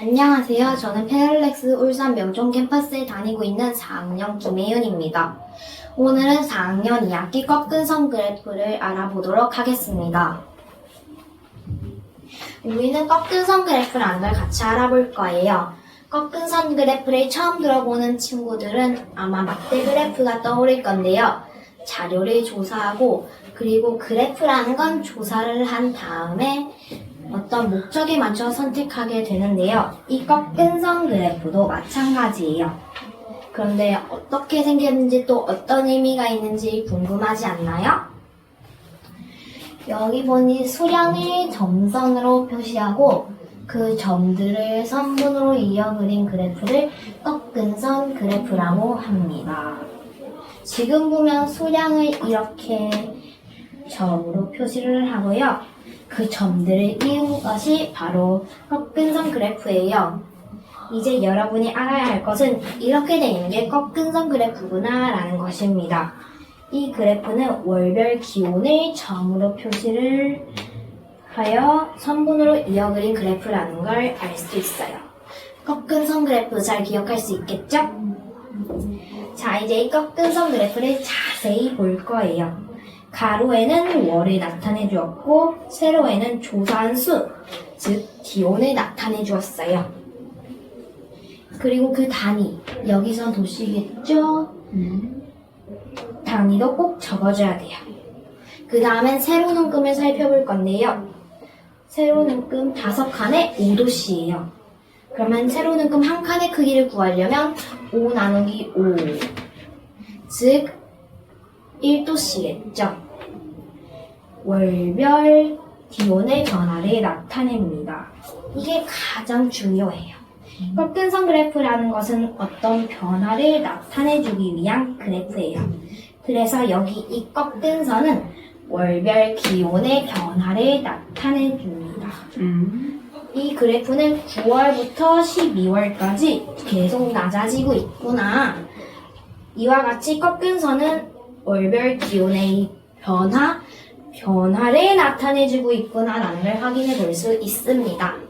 안녕하세요. 저는 페럴렉스 울산 명종 캠퍼스에 다니고 있는 4학년 김혜윤입니다. 오늘은 4학년 2학기 꺾은 선 그래프를 알아보도록 하겠습니다. 우리는 꺾은 선 그래프라는 걸 같이 알아볼 거예요. 꺾은 선 그래프를 처음 들어보는 친구들은 아마 막대 그래프가 떠오를 건데요. 자료를 조사하고 그리고 그래프라는 건 조사를 한 다음에 어떤 목적에 맞춰 선택하게 되는데요. 이 꺾은 선 그래프도 마찬가지예요. 그런데 어떻게 생겼는지 또 어떤 의미가 있는지 궁금하지 않나요? 여기 보니 수량을 점선으로 표시하고 그 점들을 선분으로 이어 그린 그래프를 꺾은선 그래프라고 합니다. 지금 보면 수량을 이렇게 점으로 표시를 하고요. 그 점들을 이은 것이 바로 꺾은선 그래프예요. 이제 여러분이 알아야 할 것은 이렇게 되는 게 꺾은선 그래프구나 라는 것입니다. 이 그래프는 월별 기온을 점으로 표시를 하여 선분으로 이어 그린 그래프라는 걸 알 수 있어요. 꺾은 선 그래프 잘 기억할 수 있겠죠? 자, 이제 이 꺾은 선 그래프를 자세히 볼 거예요. 가로에는 월을 나타내 주었고, 세로에는 조사한 수, 즉, 기온을 나타내 주었어요. 그리고 그 단위, 여기선 도시겠죠? 단위도 꼭 적어줘야 돼요. 그 다음엔 세로 눈금을 살펴볼 건데요. 세로 눈금 다섯 칸에 5도씨예요. 그러면 세로 눈금 한 칸의 크기를 구하려면 5 나누기 5. 즉, 1도씨겠죠. 월별 기온의 변화를 나타냅니다. 이게 가장 중요해요. 꺾은선 그래프라는 것은 어떤 변화를 나타내주기 위한 그래프예요. 그래서 여기 이 꺾은 선은 월별 기온의 변화를 나타내 줍니다. 이 그래프는 9월부터 12월까지 계속 낮아지고 있구나. 이와 같이 꺾은 선은 월별 기온의 변화, 변화를 나타내주고 있구나라는 걸 확인해 볼 수 있습니다.